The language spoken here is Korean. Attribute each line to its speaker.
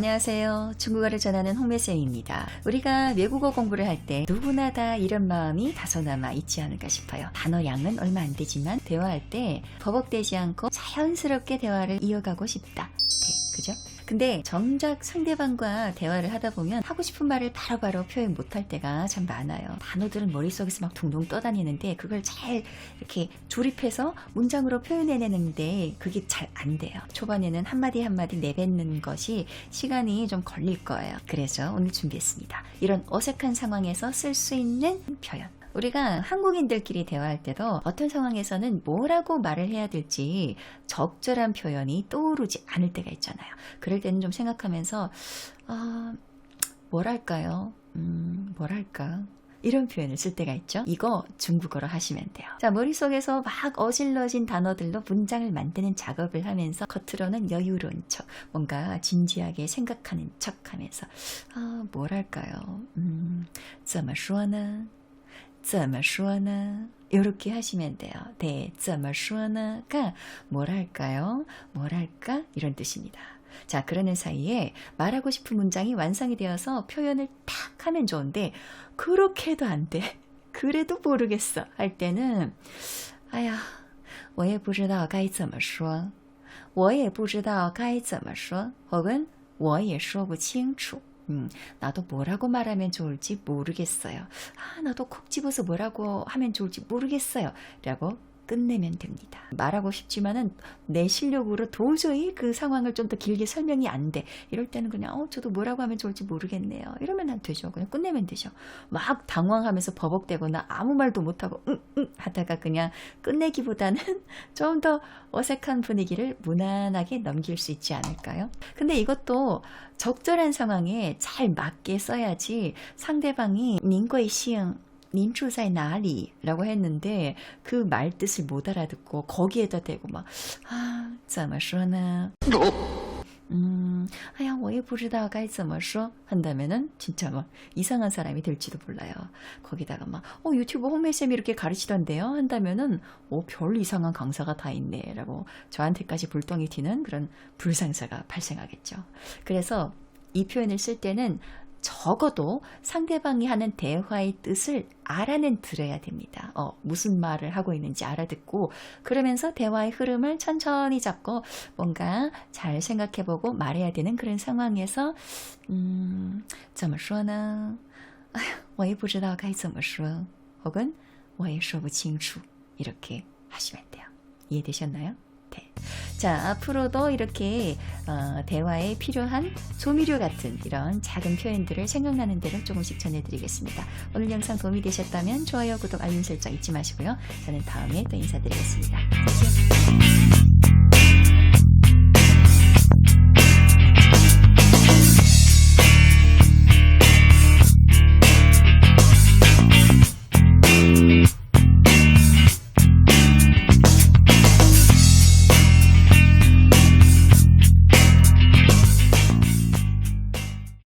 Speaker 1: 안녕하세요. 중국어를 전하는 홍매쌤입니다. 우리가 외국어 공부를 할 때 누구나 다 이런 마음이 다소나마 있지 않을까 싶어요. 단어량은 얼마 안 되지만 대화할 때 버벅대지 않고 자연스럽게 대화를 이어가고 싶다. 네, 그죠? 근데 정작 상대방과 대화를 하다 보면 하고 싶은 말을 바로바로 표현 못할 때가 참 많아요. 단어들은 머릿속에서 막 둥둥 떠다니는데 그걸 잘 이렇게 조립해서 문장으로 표현해내는데 그게 잘 안 돼요. 초반에는 한마디 한마디 내뱉는 것이 시간이 좀 걸릴 거예요. 그래서 오늘 준비했습니다. 이런 어색한 상황에서 쓸 수 있는 표현. 우리가 한국인들끼리 대화할 때도 어떤 상황에서는 뭐라고 말을 해야 될지 적절한 표현이 떠오르지 않을 때가 있잖아요. 그럴 때는 좀 생각하면서, 아, 뭐랄까요? 음, 뭐랄까? 이런 표현을 쓸 때가 있죠. 이거 중국어로 하시면 돼요. 자, 머릿속에서 막 어질러진 단어들로 문장을 만드는 작업을 하면서 겉으로는 여유로운 척, 뭔가 진지하게 생각하는 척 하면서, 아, 뭐랄까요? 음, 怎么说呢? 怎么说呢? 이렇게 하시면 돼요. 네, 怎么说呢? 가 뭐랄까요? 뭐랄까? 이런 뜻입니다. 자, 그러는 사이에 말하고 싶은 문장이 완성이 되어서 표현을 탁 하면 좋은데, 그렇게도 안 돼. 그래도 모르겠어. 할 때는, 哎呀,我也不知道该怎么说.我也不知道该怎么说. 혹은 我也说不清楚. 음, 나도 뭐라고 말하면 좋을지 모르겠어요. 아, 나도 콕 집어서 뭐라고 하면 좋을지 모르겠어요. 라고 끝내면 됩니다. 말하고 싶지만은 내 실력으로 도저히 그 상황을 좀 더 길게 설명이 안 돼. 이럴 때는 그냥 어 저도 뭐라고 하면 좋을지 모르겠네요. 이러면 안 되죠. 그냥 끝내면 되죠. 막 당황하면서 버벅대거나 아무 말도 못 하고 응응 응 하다가 그냥 끝내기보다는 좀 더 어색한 분위기를 무난하게 넘길 수 있지 않을까요? 근데 이것도 적절한 상황에 잘 맞게 써야지 상대방이 닝거이 시응 您住在哪里? 라고 했는데 그 말 뜻을 못 알아듣고 거기에다 대고 막 아, 怎么说呢? 음, 아야, 我也不知道该怎么说 한다면은 진짜 막 이상한 사람이 될지도 몰라요. 거기다가 막 어, 유튜브 홍매쌤이 이렇게 가르치던데요? 한다면은 어, 별 이상한 강사가 다 있네 라고 저한테까지 불똥이 튀는 그런 불상사가 발생하겠죠. 그래서 이 표현을 쓸 때는 적어도 상대방이 하는 대화의 뜻을 알아는 들어야 됩니다. 어, 무슨 말을 하고 있는지 알아듣고 그러면서 대화의 흐름을 천천히 잡고 뭔가 잘 생각해보고 말해야 되는 그런 상황에서 음, 怎么说呢?哎呀,我也不知道该怎么说. 혹은 我也说不清楚. 이렇게 하시면 돼요. 이해되셨나요? 네. 자, 앞으로도 이렇게 어, 대화에 필요한 조미료 같은 이런 작은 표현들을 생각나는 대로 조금씩 전해드리겠습니다. 오늘 영상 도움이 되셨다면 좋아요, 구독, 알림 설정 잊지 마시고요. 저는 다음에 또 인사드리겠습니다.